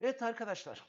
Evet arkadaşlar.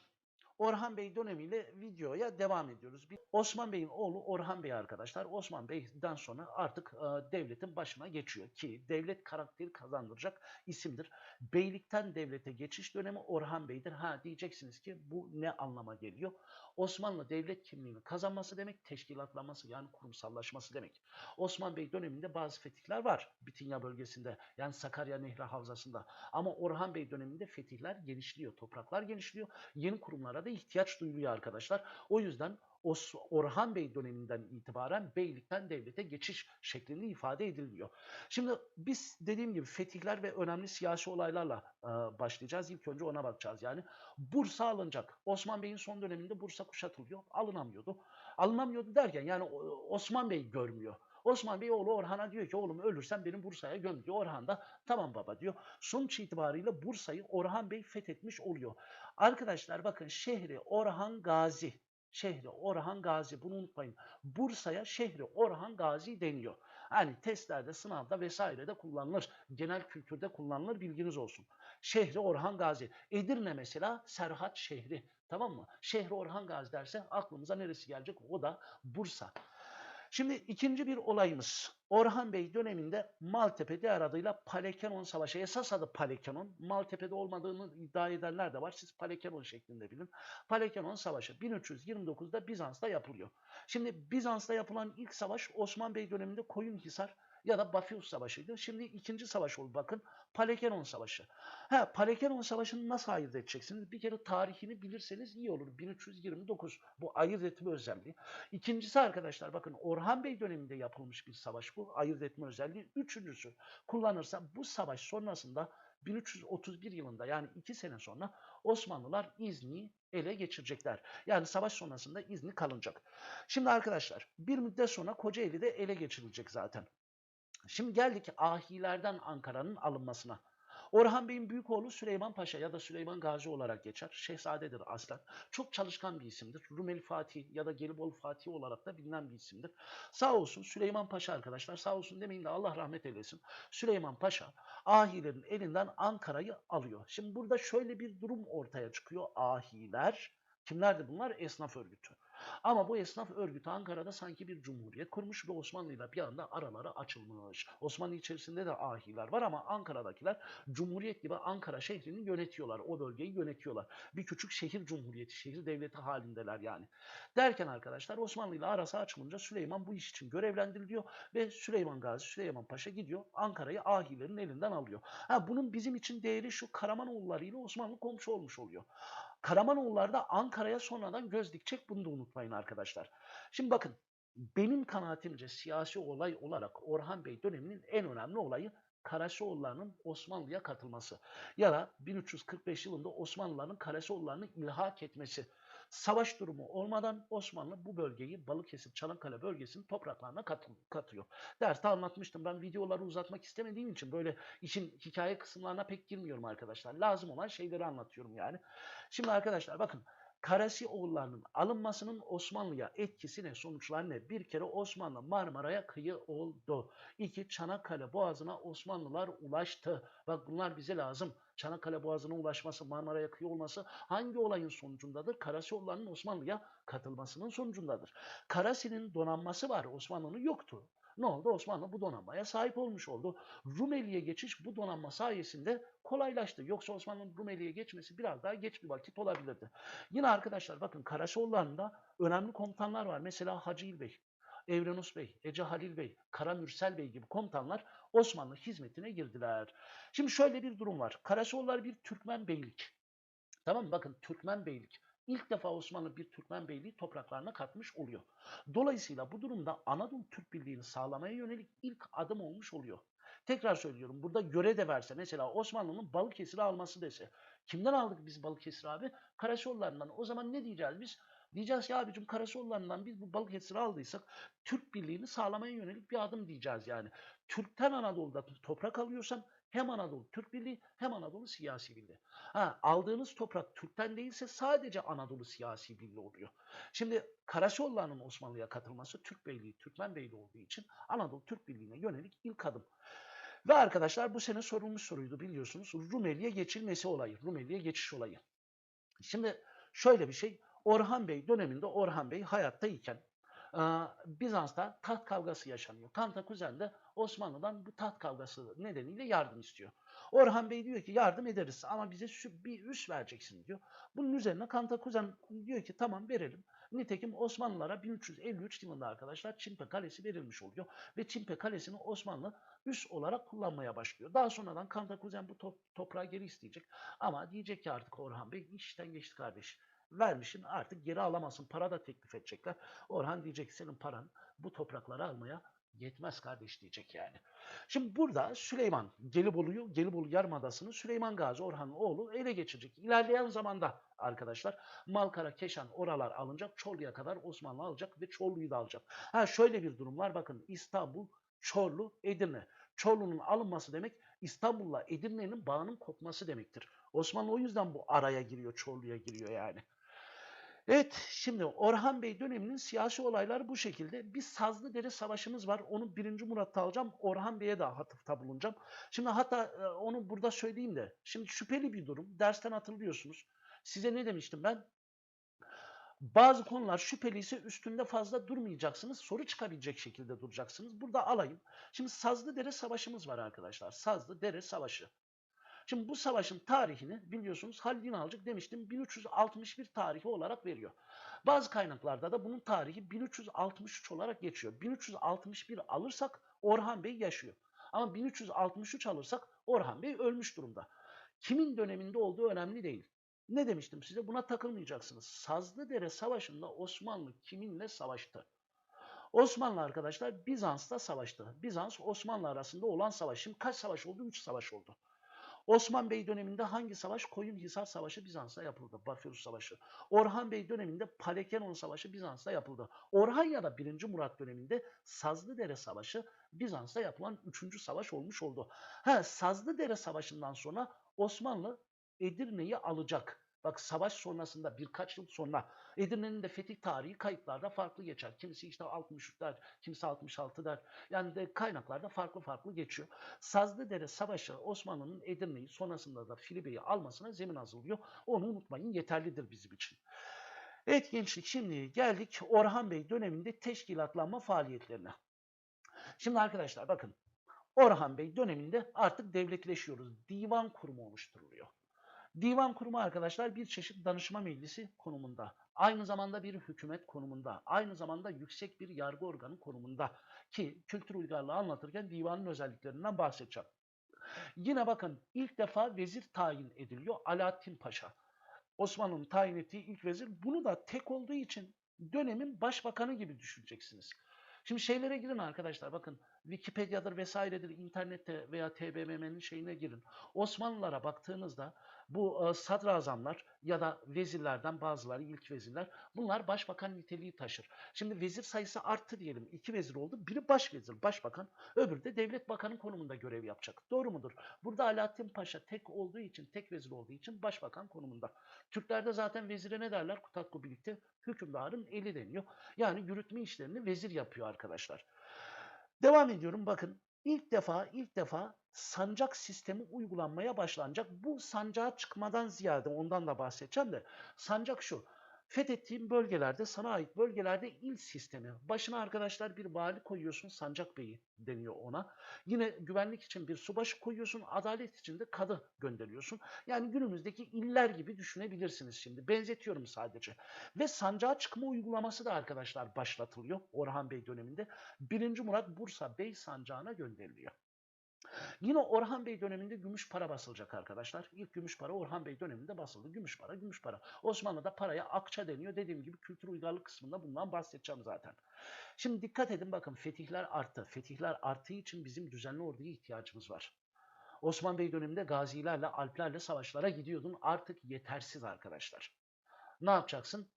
Orhan Bey dönemiyle videoya devam ediyoruz. Osman Bey'in oğlu Orhan Bey arkadaşlar. Osman Bey'den sonra artık e, devletin başına geçiyor ki devlet karakteri kazandıracak isimdir. Beylikten devlete geçiş dönemi Orhan Bey'dir. Ha diyeceksiniz ki bu ne anlama geliyor? Osmanlı devlet kimliğini kazanması demek teşkilatlanması yani kurumsallaşması demek. Osman Bey döneminde bazı fetihler var Bitinya bölgesinde yani Sakarya Nehri Havzası'nda. Ama Orhan Bey döneminde fetihler genişliyor, topraklar genişliyor. Yeni kurumlara da ihtiyaç duyuluyor arkadaşlar. O yüzden Os- Orhan Bey döneminden itibaren beylikten devlete geçiş şeklinde ifade ediliyor. Şimdi biz dediğim gibi fetihler ve önemli siyasi olaylarla e, başlayacağız. İlk önce ona bakacağız. Yani Bursa alınacak. Osman Bey'in son döneminde Bursa kuşatılıyor. Alınamıyordu. Alınamıyordu derken yani Osman Bey görmüyor. Osman Bey oğlu Orhan'a diyor ki oğlum ölürsen beni Bursa'ya göm diyor. Orhan da tamam baba diyor. Sonuç itibariyle Bursa'yı Orhan Bey fethetmiş oluyor. Arkadaşlar bakın şehri Orhan Gazi. Şehri Orhan Gazi bunu unutmayın. Bursa'ya şehri Orhan Gazi deniyor. Hani testlerde, sınavda vesairede kullanılır. Genel kültürde kullanılır bilginiz olsun. Şehri Orhan Gazi. Edirne mesela Serhat şehri. Tamam mı? Şehri Orhan Gazi derse aklımıza neresi gelecek? O da Bursa. Şimdi ikinci bir olayımız. Orhan Bey döneminde Maltepe diğer adıyla Palekenon Savaşı. Esas adı Palekenon. Maltepe'de olmadığını iddia edenler de var. Siz Palekenon şeklinde bilin. Palekenon Savaşı 1329'da Bizans'ta yapılıyor. Şimdi Bizans'ta yapılan ilk savaş Osman Bey döneminde Koyunhisar ya da Bafius Savaşı'ydı. Şimdi ikinci savaş oldu bakın. Palekenon Savaşı. Ha, Palekenon Savaşı'nı nasıl ayırt edeceksiniz? Bir kere tarihini bilirseniz iyi olur. 1329 bu ayırt etme özelliği. İkincisi arkadaşlar bakın Orhan Bey döneminde yapılmış bir savaş bu. Ayırt etme özelliği. Üçüncüsü kullanırsa bu savaş sonrasında 1331 yılında yani iki sene sonra Osmanlılar İzni'yi ele geçirecekler. Yani savaş sonrasında İzni kalınacak. Şimdi arkadaşlar bir müddet sonra Kocaeli de ele geçirilecek zaten. Şimdi geldik ahilerden Ankara'nın alınmasına. Orhan Bey'in büyük oğlu Süleyman Paşa ya da Süleyman Gazi olarak geçer. Şehzadedir aslen. Çok çalışkan bir isimdir. Rumeli Fatih ya da Gelibolu Fatih olarak da bilinen bir isimdir. Sağ olsun Süleyman Paşa arkadaşlar. Sağ olsun demeyin de Allah rahmet eylesin. Süleyman Paşa ahilerin elinden Ankara'yı alıyor. Şimdi burada şöyle bir durum ortaya çıkıyor. Ahiler kimlerdi bunlar? Esnaf örgütü. Ama bu esnaf örgütü Ankara'da sanki bir cumhuriyet kurmuş ve Osmanlı'yla bir anda araları açılmış. Osmanlı içerisinde de ahiler var ama Ankara'dakiler cumhuriyet gibi Ankara şehrini yönetiyorlar. O bölgeyi yönetiyorlar. Bir küçük şehir cumhuriyeti, şehir devleti halindeler yani. Derken arkadaşlar Osmanlı ile arası açılınca Süleyman bu iş için görevlendiriliyor ve Süleyman Gazi, Süleyman Paşa gidiyor Ankara'yı ahilerin elinden alıyor. Ha, bunun bizim için değeri şu Karamanoğulları ile Osmanlı komşu olmuş oluyor. Karamanoğulları da Ankara'ya sonradan göz dikecek bunu da unutmayın arkadaşlar. Şimdi bakın benim kanaatimce siyasi olay olarak Orhan Bey döneminin en önemli olayı Karasioğulları'nın Osmanlı'ya katılması ya da 1345 yılında Osmanlıların Karasioğulları'nı ilhak etmesi. Savaş durumu olmadan Osmanlı bu bölgeyi Balıkesir, Çanakkale bölgesinin topraklarına katıyor. Derste anlatmıştım. Ben videoları uzatmak istemediğim için böyle işin hikaye kısımlarına pek girmiyorum arkadaşlar. Lazım olan şeyleri anlatıyorum yani. Şimdi arkadaşlar bakın Karasioğulları'nın alınmasının Osmanlı'ya etkisi ne, sonuçlar ne? Bir kere Osmanlı Marmara'ya kıyı oldu. İki, Çanakkale Boğazı'na Osmanlılar ulaştı. Bak bunlar bize lazım. Çanakkale Boğazı'na ulaşması, Marmara'ya kıyı olması hangi olayın sonucundadır? Karasioğulları'nın Osmanlı'ya katılmasının sonucundadır. Karasi'nin donanması var, Osmanlı'nın yoktu. Ne oldu? Osmanlı bu donanmaya sahip olmuş oldu. Rumeli'ye geçiş bu donanma sayesinde kolaylaştı. Yoksa Osmanlı'nın Rumeli'ye geçmesi biraz daha geç bir vakit olabilirdi. Yine arkadaşlar bakın Karasioğulları'nda önemli komutanlar var. Mesela Hacı İlbey, Evrenus Bey, Ece Halil Bey, Kara Mürsel Bey gibi komutanlar Osmanlı hizmetine girdiler. Şimdi şöyle bir durum var. Karasioğulları bir Türkmen beylik. Tamam mı? Bakın Türkmen beylik. İlk defa Osmanlı bir Türkmen beyliği topraklarına katmış oluyor. Dolayısıyla bu durumda Anadolu Türk Birliği'ni sağlamaya yönelik ilk adım olmuş oluyor. Tekrar söylüyorum burada göre de verse mesela Osmanlı'nın Balıkesir'i alması dese. Kimden aldık biz Balıkesir abi? Karasioğullarından. O zaman ne diyeceğiz biz? Diyeceğiz ki abicim Karasioğullarından biz bu Balıkesir'i aldıysak Türk Birliği'ni sağlamaya yönelik bir adım diyeceğiz yani. Türk'ten Anadolu'da toprak alıyorsan hem Anadolu Türk Birliği hem Anadolu Siyasi Birliği. Ha, aldığınız toprak Türk'ten değilse sadece Anadolu Siyasi Birliği oluyor. Şimdi Karasioğulları'nın Osmanlı'ya katılması Türk Beyliği, Türkmen Beyliği olduğu için Anadolu Türk Birliği'ne yönelik ilk adım. Ve arkadaşlar bu sene sorulmuş soruydu biliyorsunuz. Rumeli'ye geçilmesi olayı, Rumeli'ye geçiş olayı. Şimdi şöyle bir şey. Orhan Bey döneminde Orhan Bey hayattayken e, Bizans'ta taht kavgası yaşanıyor. Kantakuzen de Osmanlı'dan bu taht kavgası nedeniyle yardım istiyor. Orhan Bey diyor ki yardım ederiz ama bize şu bir üs vereceksin diyor. Bunun üzerine Kantakuzen diyor ki tamam verelim. Nitekim Osmanlılara 1353 yılında arkadaşlar Çimpe Kalesi verilmiş oluyor. Ve Çimpe Kalesi'ni Osmanlı üs olarak kullanmaya başlıyor. Daha sonradan Kantakuzen bu top, toprağı geri isteyecek. Ama diyecek ki artık Orhan Bey işten geçti kardeş. Vermişin artık geri alamazsın. Para da teklif edecekler. Orhan diyecek senin paran bu toprakları almaya yetmez kardeş diyecek yani. Şimdi burada Süleyman Gelibolu'yu, Gelibolu Yarımadası'nı Süleyman Gazi Orhan'ın oğlu ele geçirecek. İlerleyen zamanda arkadaşlar Malkara, Keşan oralar alınacak. Çorlu'ya kadar Osmanlı alacak ve Çorlu'yu da alacak. Ha şöyle bir durum var bakın İstanbul, Çorlu, Edirne. Çorlu'nun alınması demek İstanbul'la Edirne'nin bağının kopması demektir. Osmanlı o yüzden bu araya giriyor, Çorlu'ya giriyor yani. Evet, şimdi Orhan Bey döneminin siyasi olayları bu şekilde. Bir Sazlıdere Savaşımız var. Onu 1. Murat'ta alacağım. Orhan Bey'e de atıfta bulunacağım. Şimdi hatta e, onu burada söyleyeyim de. Şimdi şüpheli bir durum. Dersten hatırlıyorsunuz. Size ne demiştim ben? Bazı konular şüpheli ise üstünde fazla durmayacaksınız. Soru çıkabilecek şekilde duracaksınız. Burada alayım. Şimdi Sazlıdere Savaşımız var arkadaşlar. Sazlıdere Savaşı. Şimdi bu savaşın tarihini biliyorsunuz Halil İnalcık demiştim 1361 tarihi olarak veriyor. Bazı kaynaklarda da bunun tarihi 1363 olarak geçiyor. 1361 alırsak Orhan Bey yaşıyor. Ama 1363 alırsak Orhan Bey ölmüş durumda. Kimin döneminde olduğu önemli değil. Ne demiştim size? Buna takılmayacaksınız. Sazlıdere Savaşı'nda Osmanlı kiminle savaştı? Osmanlı arkadaşlar Bizans'ta savaştı. Bizans Osmanlı arasında olan savaş. Şimdi kaç savaş oldu? 3 savaş oldu. Osman Bey döneminde hangi savaş? Koyunhisar Savaşı Bizans'ta yapıldı. Bafirus Savaşı. Orhan Bey döneminde Palekenon Savaşı Bizans'ta yapıldı. Orhan ya da 1. Murat döneminde Sazlıdere Savaşı Bizans'ta yapılan 3. savaş olmuş oldu. Ha, Sazlıdere Savaşı'ndan sonra Osmanlı Edirne'yi alacak. Bak savaş sonrasında birkaç yıl sonra Edirne'nin de fetih tarihi kayıtlarda farklı geçer. Kimisi işte 63 der, kimisi 66 der. Yani de kaynaklarda farklı farklı geçiyor. Sazlıdere Savaşı Osmanlı'nın Edirne'yi sonrasında da Filibe'yi almasına zemin hazırlıyor. Onu unutmayın yeterlidir bizim için. Evet gençlik şimdi geldik Orhan Bey döneminde teşkilatlanma faaliyetlerine. Şimdi arkadaşlar bakın Orhan Bey döneminde artık devletleşiyoruz. Divan kurumu oluşturuluyor. Divan kurumu arkadaşlar bir çeşit danışma meclisi konumunda. Aynı zamanda bir hükümet konumunda. Aynı zamanda yüksek bir yargı organı konumunda. Ki kültür uygarlığı anlatırken divanın özelliklerinden bahsedeceğim. Yine bakın ilk defa vezir tayin ediliyor Alaaddin Paşa. Osmanlı'nın tayin ettiği ilk vezir. Bunu da tek olduğu için dönemin başbakanı gibi düşüneceksiniz. Şimdi şeylere girin arkadaşlar bakın Wikipedia'dır vesairedir internette veya TBMM'nin şeyine girin. Osmanlılara baktığınızda bu e, sadrazamlar ya da vezirlerden bazıları ilk vezirler bunlar başbakan niteliği taşır. Şimdi vezir sayısı arttı diyelim. iki vezir oldu. Biri başvezir, başbakan. Öbürü de devlet bakanı konumunda görev yapacak. Doğru mudur? Burada Alaaddin Paşa tek olduğu için, tek vezir olduğu için başbakan konumunda. Türklerde zaten vezire ne derler? Kutakku birlikte hükümdarın eli deniyor. Yani yürütme işlerini vezir yapıyor arkadaşlar. Devam ediyorum bakın. İlk defa ilk defa sancak sistemi uygulanmaya başlanacak. Bu sancağa çıkmadan ziyade ondan da bahsedeceğim de sancak şu. Fethettiğim bölgelerde, sana ait bölgelerde il sistemi. Başına arkadaşlar bir vali koyuyorsun, sancak beyi deniyor ona. Yine güvenlik için bir subaşı koyuyorsun, adalet için de kadı gönderiyorsun. Yani günümüzdeki iller gibi düşünebilirsiniz şimdi. Benzetiyorum sadece. Ve sancağa çıkma uygulaması da arkadaşlar başlatılıyor Orhan Bey döneminde. 1. Murat Bursa Bey sancağına gönderiliyor. Yine Orhan Bey döneminde gümüş para basılacak arkadaşlar. İlk gümüş para Orhan Bey döneminde basıldı. Gümüş para, gümüş para. Osmanlı'da paraya akça deniyor. Dediğim gibi kültür uygarlık kısmında bundan bahsedeceğim zaten. Şimdi dikkat edin bakın fetihler arttı. Fetihler arttığı için bizim düzenli orduya ihtiyacımız var. Osman Bey döneminde gazilerle, alplerle savaşlara gidiyordun. Artık yetersiz arkadaşlar. Ne yapacaksın?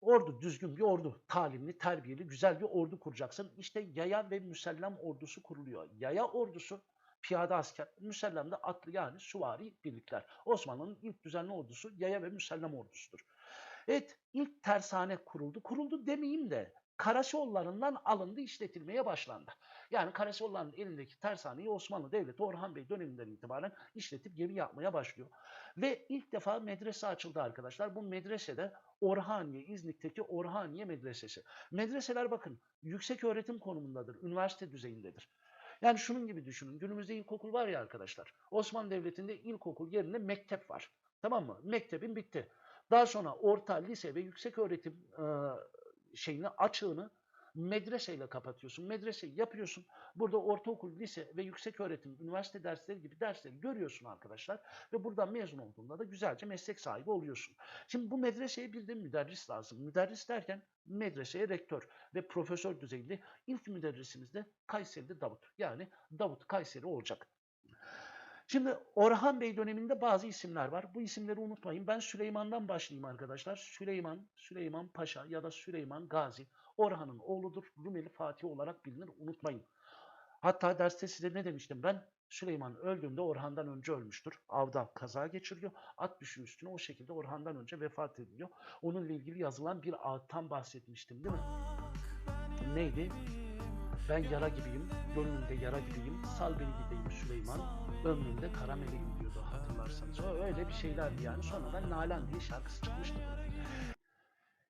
Ordu düzgün bir ordu, talimli, terbiyeli, güzel bir ordu kuracaksın. İşte yaya ve müsellem ordusu kuruluyor. Yaya ordusu piyade asker, müsellem de atlı yani süvari birlikler. Osmanlı'nın ilk düzenli ordusu yaya ve müsellem ordusudur. Evet ilk tersane kuruldu. Kuruldu demeyeyim de Karasioğullarından alındı, işletilmeye başlandı. Yani Karasioğulları'nın elindeki tersaneyi Osmanlı Devleti Orhan Bey döneminden itibaren işletip gemi yapmaya başlıyor. Ve ilk defa medrese açıldı arkadaşlar. Bu medresede Orhaniye, İznik'teki Orhaniye Medresesi. Medreseler bakın yüksek öğretim konumundadır, üniversite düzeyindedir. Yani şunun gibi düşünün. Günümüzde ilkokul var ya arkadaşlar. Osmanlı Devleti'nde ilkokul yerine mektep var. Tamam mı? Mektebin bitti. Daha sonra orta, lise ve yüksek öğretim e, şeyini, açığını medreseyle kapatıyorsun. Medreseyi yapıyorsun. Burada ortaokul, lise ve yüksek öğretim, üniversite dersleri gibi dersleri görüyorsun arkadaşlar. Ve buradan mezun olduğunda da güzelce meslek sahibi oluyorsun. Şimdi bu medreseye bir de müderris lazım. Müderris derken medreseye rektör ve profesör düzeyinde ilk müderrisimiz de Kayseri'de Davut. Yani Davut Kayseri olacak. Şimdi Orhan Bey döneminde bazı isimler var. Bu isimleri unutmayın. Ben Süleyman'dan başlayayım arkadaşlar. Süleyman, Süleyman Paşa ya da Süleyman Gazi Orhan'ın oğludur. Rumeli Fatih olarak bilinir. Unutmayın. Hatta derste size ne demiştim ben? Süleyman öldüğünde Orhan'dan önce ölmüştür. Avda kaza geçiriyor. At düşüyor üstüne o şekilde Orhan'dan önce vefat ediyor. Onunla ilgili yazılan bir ağıttan bahsetmiştim değil mi? Neydi? Ben yara gibiyim, gönlümde yara gibiyim, sal beni gideyim Süleyman, ömrümde kara meleğim diyordu hatırlarsanız. Öyle bir şeylerdi yani. Sonradan Nalan diye şarkısı çıkmıştı.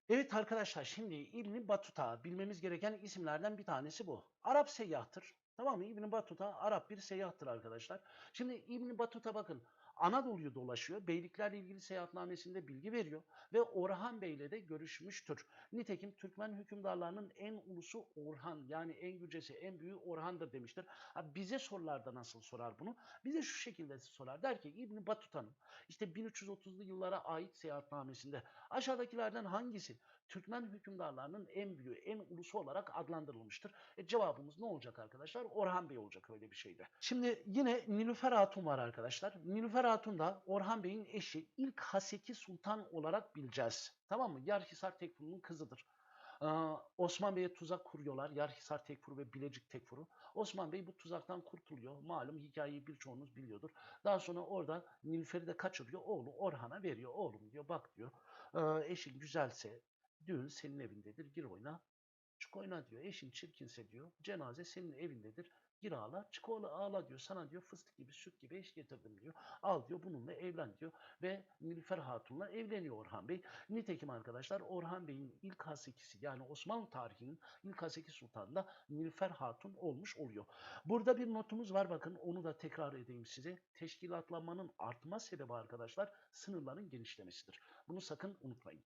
Evet arkadaşlar şimdi İbn Batuta bilmemiz gereken isimlerden bir tanesi bu. Arap seyyahtır. Tamam mı? İbn Batuta Arap bir seyyahtır arkadaşlar. Şimdi İbn Batuta bakın Anadolu'yu dolaşıyor. Beyliklerle ilgili seyahatnamesinde bilgi veriyor ve Orhan Bey'le de görüşmüştür. Nitekim Türkmen hükümdarlarının en ulusu Orhan yani en yücesi en büyüğü Orhan'dır demiştir. Ha, bize sorularda nasıl sorar bunu? Bize şu şekilde sorar. Der ki İbn Batuta'nın işte 1330'lu yıllara ait seyahatnamesinde aşağıdakilerden hangisi Türkmen hükümdarlarının en büyüğü, en ulusu olarak adlandırılmıştır. E cevabımız ne olacak arkadaşlar? Orhan Bey olacak öyle bir şeyde. Şimdi yine Nilüfer Hatun var arkadaşlar. Nilüfer Hatun da Orhan Bey'in eşi ilk Haseki Sultan olarak bileceğiz. Tamam mı? Yarhisar Tekfuru'nun kızıdır. Ee, Osman Bey'e tuzak kuruyorlar. Yarhisar Tekfuru ve Bilecik Tekfuru. Osman Bey bu tuzaktan kurtuluyor. Malum hikayeyi birçoğunuz biliyordur. Daha sonra orada Nilüfer'i de kaçırıyor. Oğlu Orhan'a veriyor. Oğlum diyor bak diyor. Ee, eşin güzelse düğün senin evindedir. Gir oyna. Çık oyna diyor. Eşin çirkinse diyor. Cenaze senin evindedir. Gir ağla. Çık ağla, ağla diyor. Sana diyor fıstık gibi süt gibi eş getirdim diyor. Al diyor bununla evlen diyor. Ve Nilüfer Hatun'la evleniyor Orhan Bey. Nitekim arkadaşlar Orhan Bey'in ilk hasekisi yani Osmanlı tarihinin ilk haseki sultanı da Nilüfer Hatun olmuş oluyor. Burada bir notumuz var bakın onu da tekrar edeyim size. Teşkilatlanmanın artma sebebi arkadaşlar sınırların genişlemesidir. Bunu sakın unutmayın.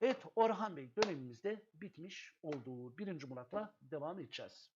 Evet Orhan Bey dönemimizde bitmiş olduğu birinci Murat'la devam edeceğiz.